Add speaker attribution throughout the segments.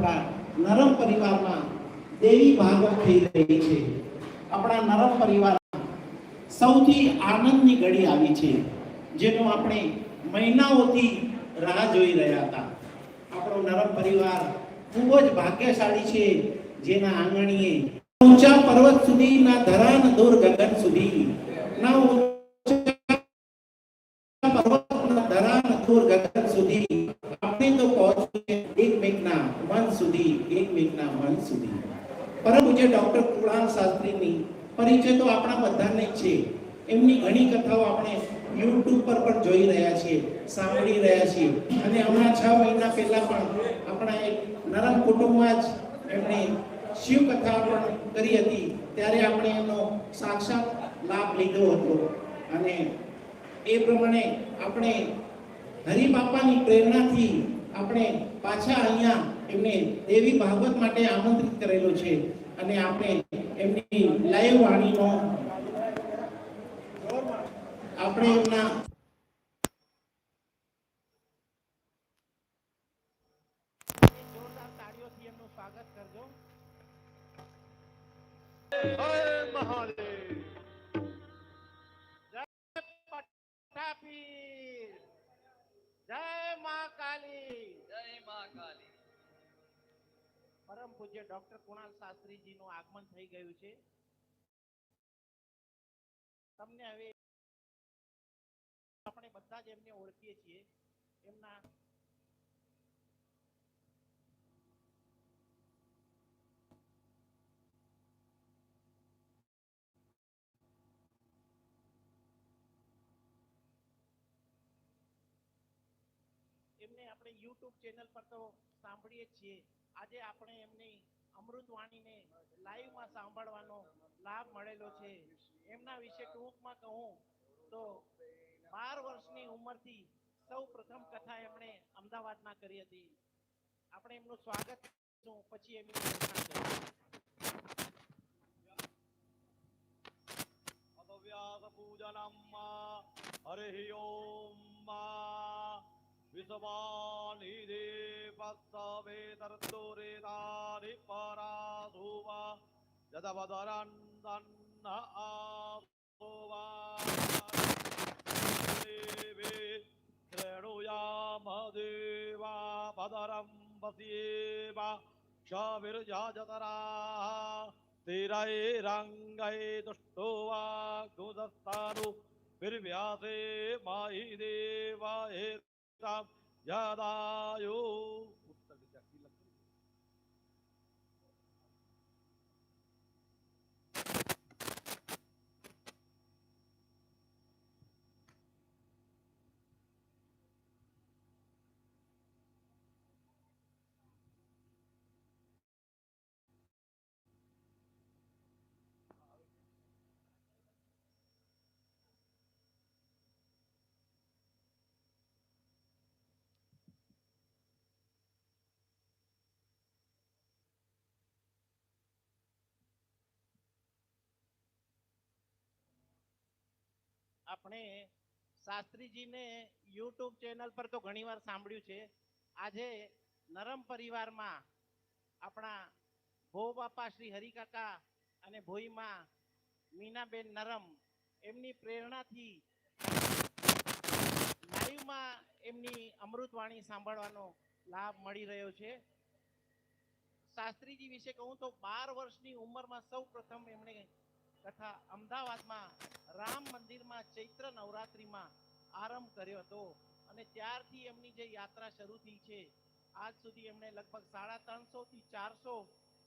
Speaker 1: આપણા નરમ પરિવારમાં દેવી ભાગવત થઈ રહી છે. આપણા નરમ પરિવારમાં સૌથી આનંદની ઘડી આવી છે, જેનો આપણે મહિનાઓથી રાહ જોઈ રહ્યા હતા. આપણો નરમ પરિવાર ખૂબ જ ભાગ્યશાળી છે, જેના આંગણીએ ઊંચા પર્વત સુધીના ધરાન દૂર ગગન સુધી, ના એકમેકના મન સુધી, એક એકમેકના મન સુધી. પરમ પૂજ્ય ડોક્ટર કુણાલ શાસ્ત્રીની પરિચય તો આપણા બધાને છે. એમની ઘણી કથાઓ આપણે યુટ્યુબ પર પણ જોઈ રહ્યા છીએ, સાંભળી રહ્યા છીએ. અને હમણાં છ મહિના પહેલા પણ આપણા એક નરમ કુટુંબમાં જ એમણે શિવ કથા પણ કરી હતી. ત્યારે આપણે એનો સાક્ષાત લાભ લીધો હતો. અને એ પ્રમાણે આપણે હરિબાપાની પ્રેરણાથી આપણે પાછા અહીંયા એમને દેવી ભાગવત માટે આમંત્રિત કરેલો છે અને આપણે એમની લાઈવ વાણીનો આપણે એમના
Speaker 2: મહાદેવ.
Speaker 1: જય મા કાલી.
Speaker 3: જય મા કાલી.
Speaker 1: પરમ પૂજ્ય ડોક્ટર કુણાલ શાસ્ત્રીજીનું આગમન થઈ ગયું છે. તમને હવે આપણે બધા જ એમને ઓળખીએ છીએ. એમના આપણે યુટ્યુબ ચેનલ પર તો સાંભળીએ છીએ. આજે આપણે એમની અમૃતવાણીને લાઈવમાં સાંભળવાનો લાભ મળેલો છે. એમના વિશે ટૂંકમાં કહું તો બાર વર્ષની ઉંમરથી સૌ પ્રથમ કથા એમણે અમદાવાદમાં કરી હતી. આપણે એમનું સ્વાગત કરીશું, પછી એમની
Speaker 2: પૂજનમ હરિ ઓમ विषवानिधे पस्तवे तर्तुरिदानि पराधुव यदवदरन्दन्न आभुवा देवे क्रेणुयामदेवा पदरं वस्येव क्षविर्याजतरा तिरैरङ्गै दुष्टो वा गुदस्तानु विर्व्यासे मायि देवाहे 야다요
Speaker 1: આપણે શાસ્ત્રીજીને યુટ્યુબ ચેનલ પર તો ઘણીવાર સાંભળ્યું છે. આજે નરમ પરિવારમાં આપણા ભો બાપા શ્રી હરિકાકા અને ભોઈમાં મીનાબેન નરમ એમની પ્રેરણાથી લાઈવમાં એમની અમૃતવાણી સાંભળવાનો લાભ મળી રહ્યો છે. શાસ્ત્રીજી વિશે કહું તો બાર વર્ષની ઉંમરમાં સૌ પ્રથમ એમણે તથા અમદાવાદમાં રામ મંદિરમાં ચૈત્ર નવરાત્રિમાં આરંભ કર્યો હતો. અને ત્યારથી એમની જે યાત્રા શરૂ થઈ છે, આજ સુધી એમણે લગભગ સાડા ત્રણસો થી ચારસો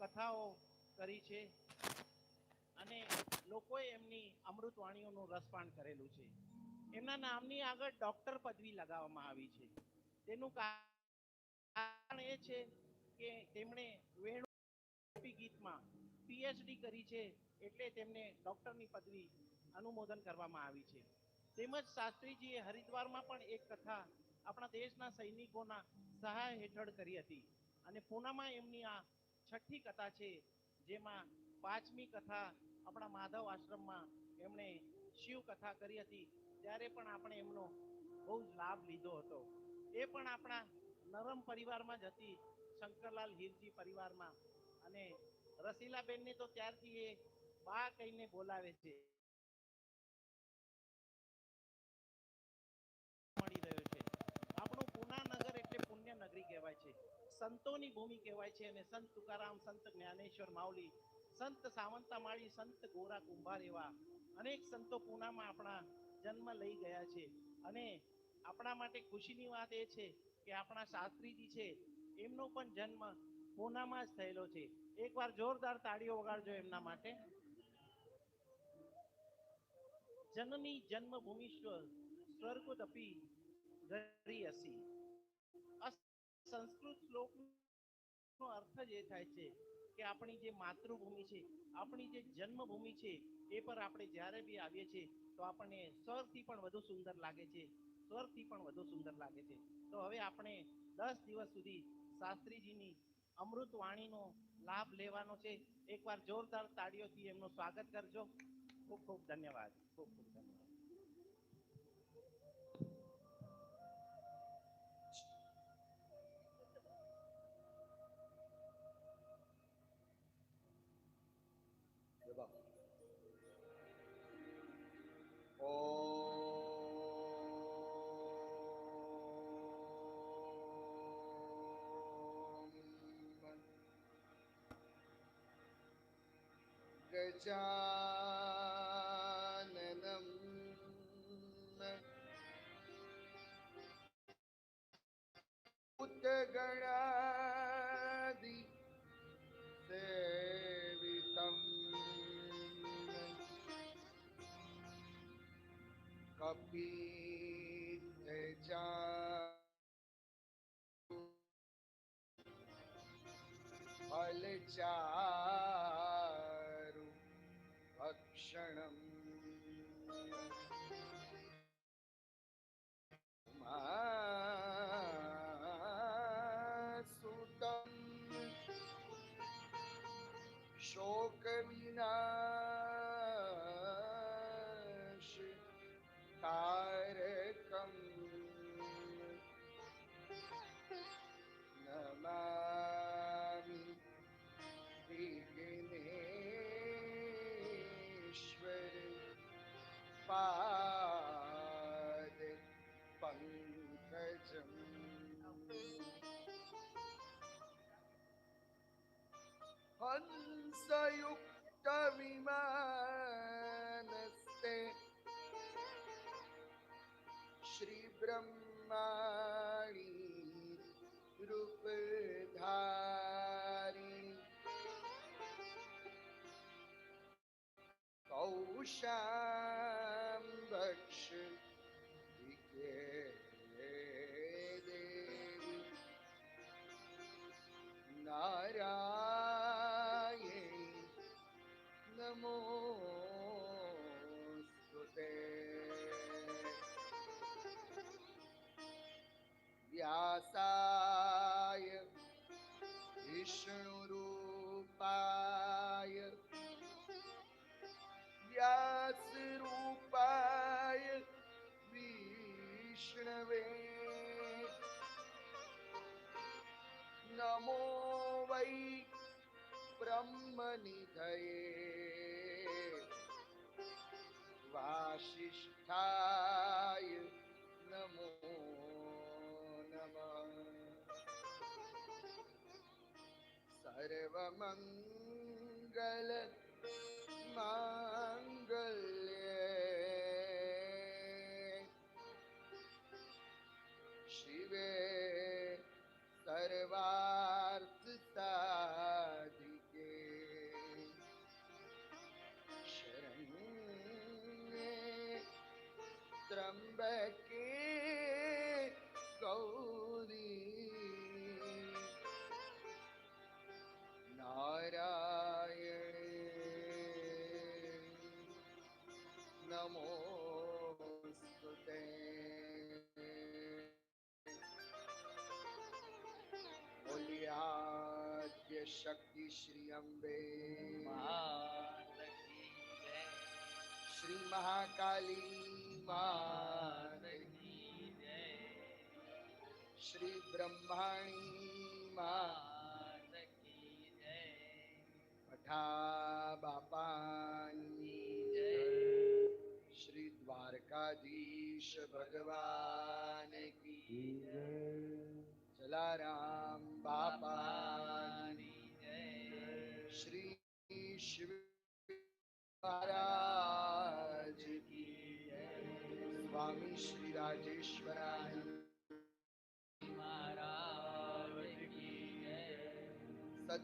Speaker 1: કથાઓ કરી છે. અને લોકોએ એમની અમૃતવાણીઓનું રસપાન કરેલું છે. એમના નામની આગળ ડોક્ટર પદવી લગાવવામાં આવી છે. તેનું કારણ એ છે કે તેમણે વેણુ ગીતમાં પીએચડી કરી છે. એટલે તેમને ડૉક્ટરની પદવી અનુમોદન કરવામાં આવી છે. તેમજ શાસ્ત્રીજીએ હરિદ્વારમાં પણ એક કથા આપણા દેશના સૈનિકોના સહાય હેઠળ કરી હતી અને પૂનામાં એમની આ છઠ્ઠી કથા છે, જેમાં પાંચમી કથા આપણા માધવ આશ્રમમાં એમણે શિવ કથા કરી હતી, ત્યારે પણ આપણે એમનો બહુ જ લાભ લીધો હતો. એ પણ આપણા નરમ પરિવારમાં જ હતી, શંકરલાલ હીરજી પરિવારમાં. અને રસીલાબેનને તો ત્યારથી એ બા કહીને બોલાવે છે. મળી રહ્યો છે. આપણું પુનાનગર એટલે પુણ્ય નગરી કહેવાય છે. સંતોની ભૂમિ કહેવાય છે અને સંત તુકારામ, સંત જ્ઞાનેશ્વર માવલી સંત સાવંતામાળી, સંત ગોરા કુંભાર એવા અનેક સંતો પૂનામાં આપણા જન્મ લઈ ગયા છે. અને આપણા માટે ખુશીની વાત એ છે કે આપણા શાસ્ત્રીજી છે, એમનો પણ જન્મ પૂનામાં જ થયેલો છે. એકવાર જોરદાર તાળીઓ વગાડજો એમના માટે. જનની જન્મભૂમિશ્વર સ્વર્ગોદપી ગરી અસી. આ સંસ્કૃત શ્લોકનો અર્થ જ એ થાય છે કે આપણી જે માતૃભૂમિ છે, આપણી જે જન્મભૂમિ છે, એ પર આપણે જ્યારે બી આવીએ છીએ, તો આપણને સ્વરથી પણ વધુ સુંદર લાગે છે, સ્વરથી પણ વધુ સુંદર લાગે છે. તો હવે આપણે દસ દિવસ સુધી શાસ્ત્રીજીની અમૃત વાણીનો લાભ લેવાનો છે. એકવાર જોરદાર તાળીઓથી એમનું સ્વાગત કરજો. ખૂબ ખૂબ ધન્યવાદ ખૂબ ખૂબ ધન્યવાદ
Speaker 3: Good job. उतगणादि सेवितम् कपीजा फलचारु भक्षणम् हंसयुक्तविमानस्ते श्रीब्रह्माणि रूपधारी कौशाम्बक्ष आशा மங்கள કાલી મહાકાલી મારી શ્રી બ્રહ્માણી મારી પઠા બાપાની જય શ્રી દ્વારકાધીશ ભગવાન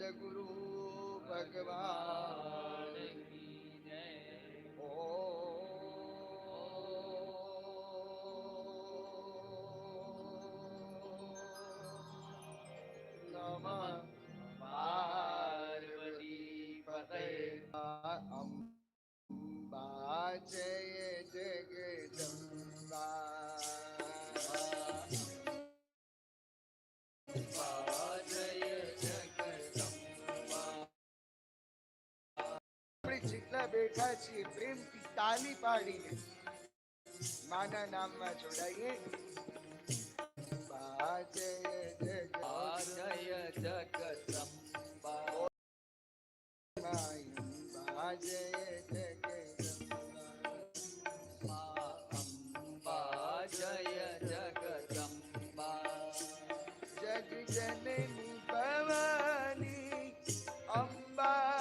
Speaker 3: સદગુરુ ભગવાન છીએ પ્રેમથી તાલી પાડીને માના નામમાં જોડાઈએ. જય જગદંબા. જય જગદંબા અંબા જય જગદંબા જગ Bhavani Amba.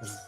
Speaker 3: Mm-hmm.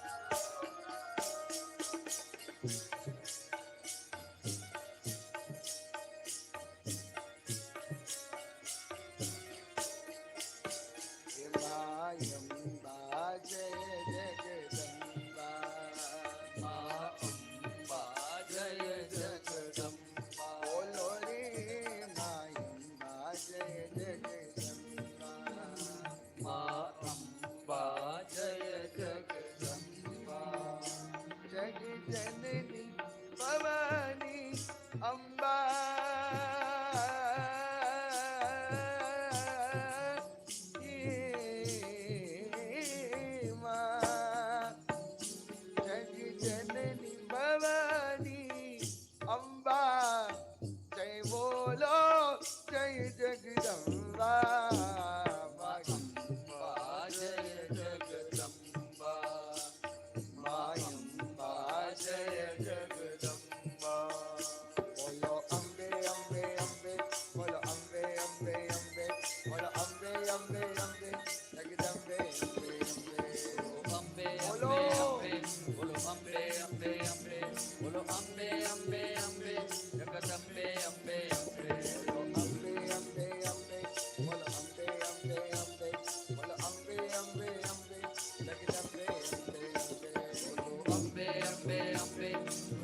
Speaker 3: Thank you.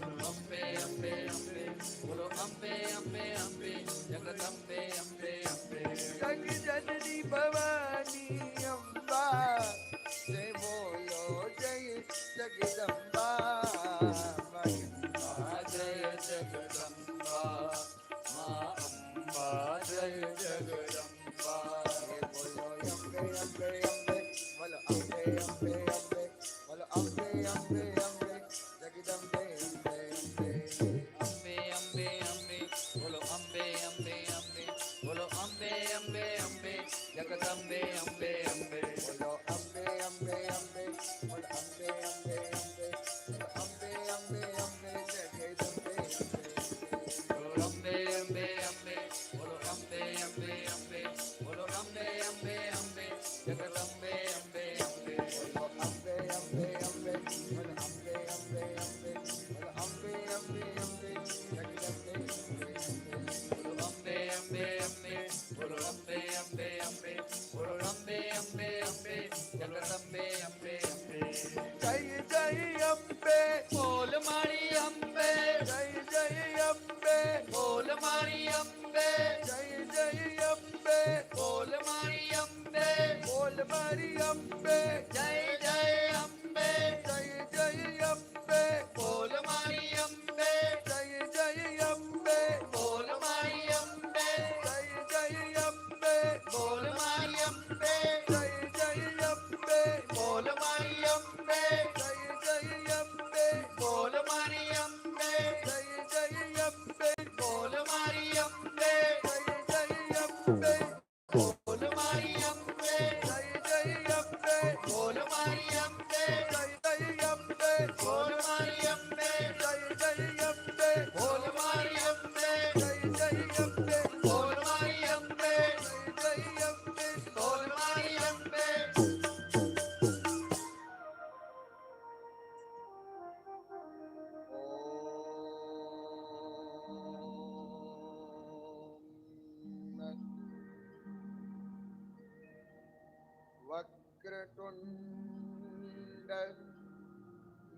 Speaker 3: Ambe Ambe Ambe बोलो अम्बे अम्बे अम्बे बोलो अम्बे अम्बे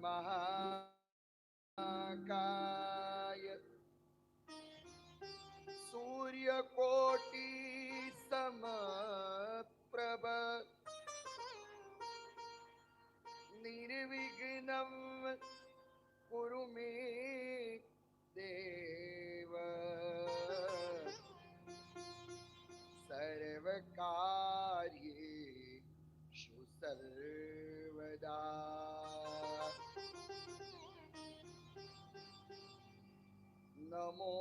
Speaker 3: महाकाय। सूर्यकोटि समप्रब निर्विघ्नं कुरु मे नमो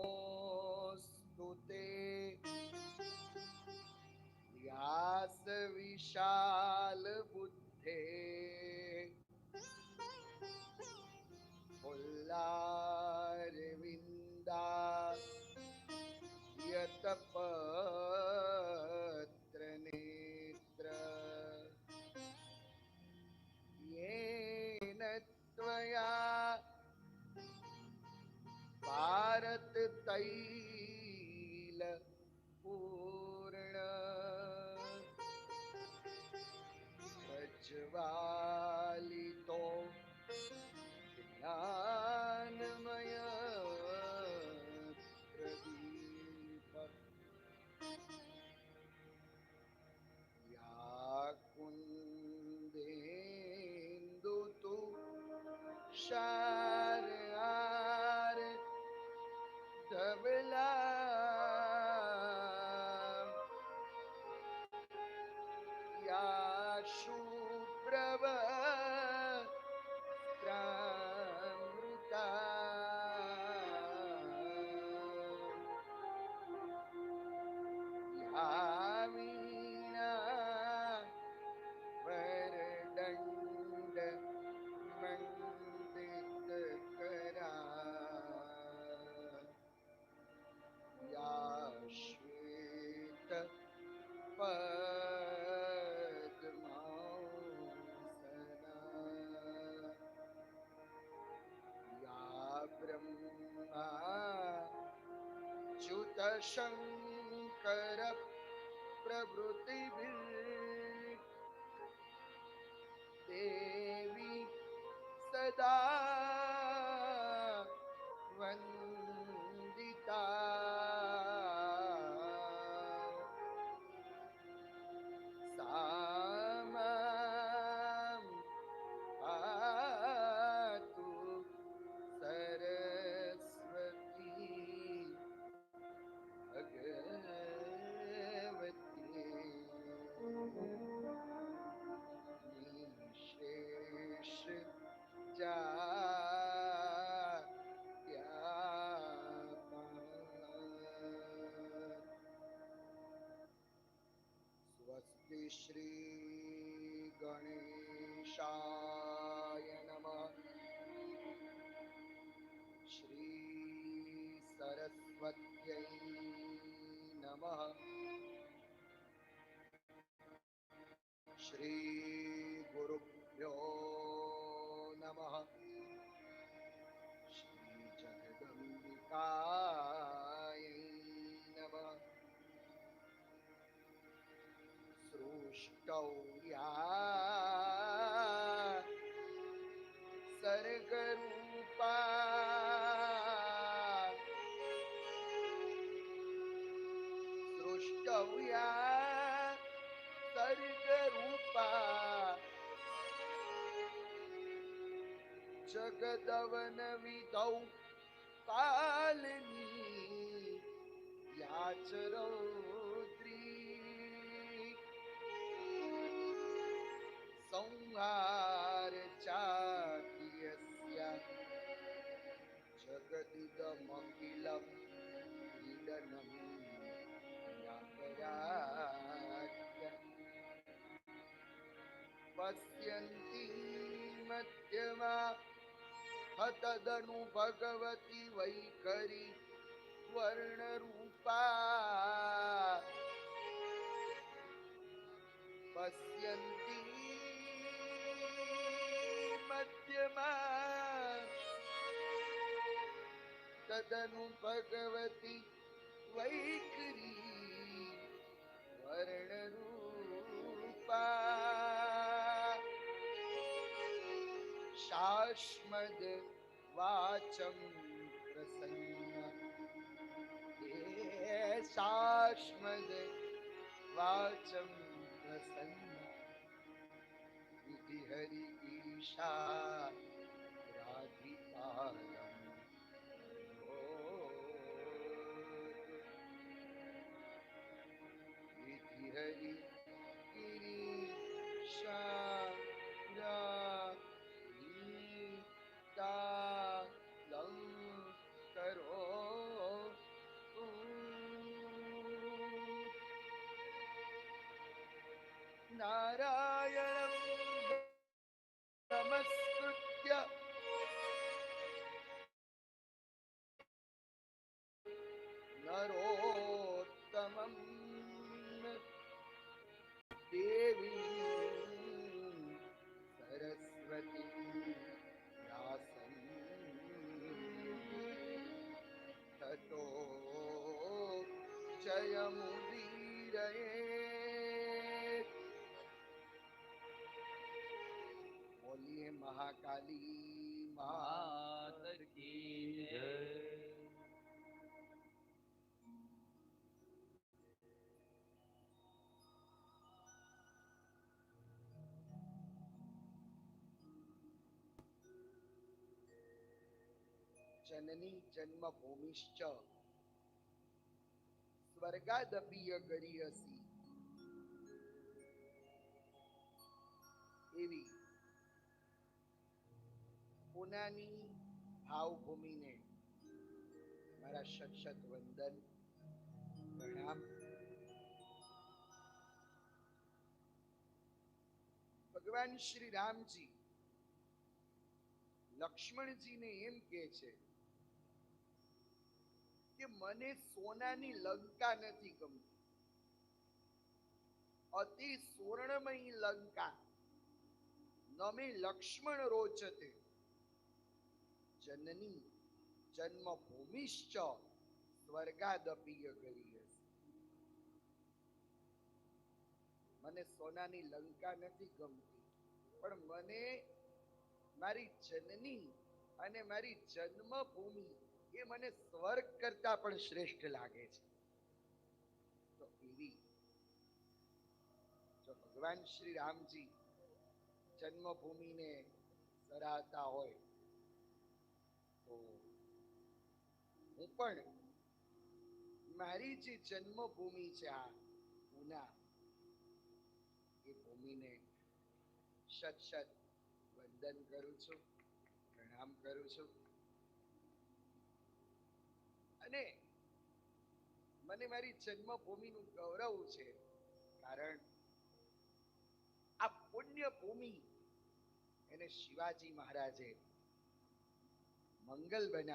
Speaker 3: शङ्कर प्रभृतिभिः શ્રી ગણેશાય નમઃ શ્રી સરસ્વત્યૈ या. सर्गरूपा. सृष्टव्या सर्गरूपा. जगदवनविधौ पालनी याचरौ સંહાર ચાતિયસ્ય જગદિદમખિલમ ક્રીડનમ નાગરાજ્ય પશ્યन्ति મધ્યમાં હતદનુ ભગવતી વૈખરી વર્ણરૂપા. મધ્યમાં તદનુ ભગવતી વૈકરી વર્ણ રૂપા શાશ્મદ વાચમ પ્રસન્ન. શાશ્મદ વાચમ પ્રસન્ન. વિધિ હરિ Narayana મહાકાલી માત કી જય જનની જન્મભૂમિશ્ચ સ્વર્ગાદપીય ગરીયસી એવી પુનાની ભાવભૂમિને મારા શત વંદન, પ્રણામ. ભગવાન શ્રી રામજી લક્ષ્મણજીને એમ કે છે કે મને સોનાની લંકા નથી ગમતી. અતિ સુવર્ણમય લંકા. નમે લક્ષ્મણ રોચતે. જનની જન્મભૂમિશ્ચ સ્વર્ગાદપીય કરી મને સોનાની લંકા નથી ગમતી, પણ મને મારી જનની અને મારી જન્મભૂમિ એ મને સ્વર્ગ કરતા પણ શ્રેષ્ઠ લાગે છે. તો એવી જો ભગવાન શ્રી રામજી જન્મભૂમિને સરાહતા હોય તો હું પણ મારી જે જન્મભૂમિ છે આ પૂના એ ભૂમિને સત સત વંદન કરું છું, પ્રણામ કરું છું. અને મને મારી જન્મભૂમિનું ગૌરવ છે, કારણ આ પુણ્ય ભૂમિ એને શિવાજી મહારાજે મંગલ બનાવી